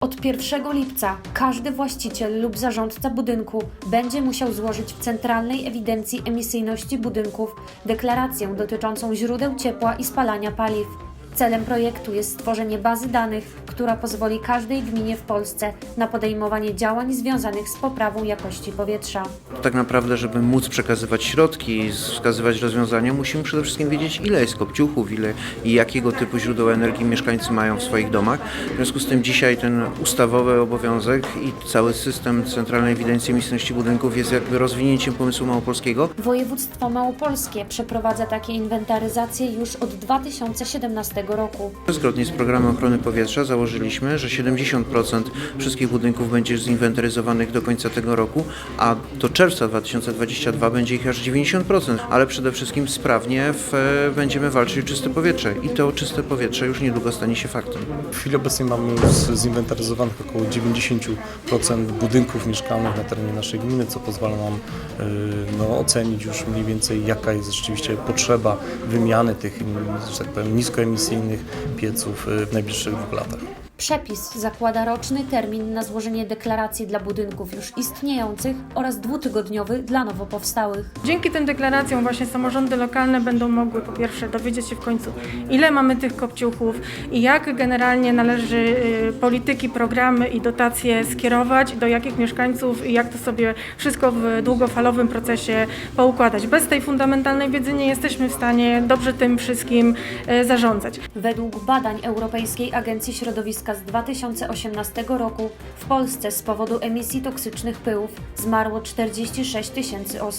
Od 1 lipca każdy właściciel lub zarządca budynku będzie musiał złożyć w Centralnej Ewidencji Emisyjności Budynków deklarację dotyczącą źródeł ciepła i spalania paliw. Celem projektu jest stworzenie bazy danych, która pozwoli każdej gminie w Polsce na podejmowanie działań związanych z poprawą jakości powietrza. Tak naprawdę, żeby móc przekazywać środki, wskazywać rozwiązania, musimy przede wszystkim wiedzieć, ile jest kopciuchów, ile i jakiego typu źródeł energii mieszkańcy mają w swoich domach. W związku z tym dzisiaj ten ustawowy obowiązek i cały system Centralnej Ewidencji Emisyjności Budynków jest jakby rozwinięciem pomysłu małopolskiego. Województwo małopolskie przeprowadza takie inwentaryzacje już od 2017 roku. Zgodnie z programem ochrony powietrza założyliśmy, że 70% wszystkich budynków będzie zinwentaryzowanych do końca tego roku, a do czerwca 2022 będzie ich aż 90%, ale przede wszystkim sprawnie w, e, będziemy walczyć o czyste powietrze i to czyste powietrze już niedługo stanie się faktem. W chwili obecnej mamy już zinwentaryzowanych około 90% budynków mieszkalnych na terenie naszej gminy, co pozwala nam y, no, ocenić już mniej więcej jaka jest rzeczywiście potrzeba wymiany tych, że tak powiem, niskoemisyjnych pieców y, w najbliższych dwóch latach. Przepis zakłada roczny termin na złożenie deklaracji dla budynków już istniejących oraz dwutygodniowy dla nowo powstałych. Dzięki tym deklaracjom właśnie samorządy lokalne będą mogły po pierwsze dowiedzieć się w końcu, ile mamy tych kopciuchów i jak generalnie należy y, polityki, programy i dotacje skierować, do jakich mieszkańców i jak to sobie wszystko w długofalowym procesie poukładać. Bez tej fundamentalnej wiedzy nie jesteśmy w stanie dobrze tym wszystkim y, zarządzać. Według badań Europejskiej Agencji Środowiska z 2018 roku w Polsce z powodu emisji toksycznych pyłów zmarło 46 tysięcy osób.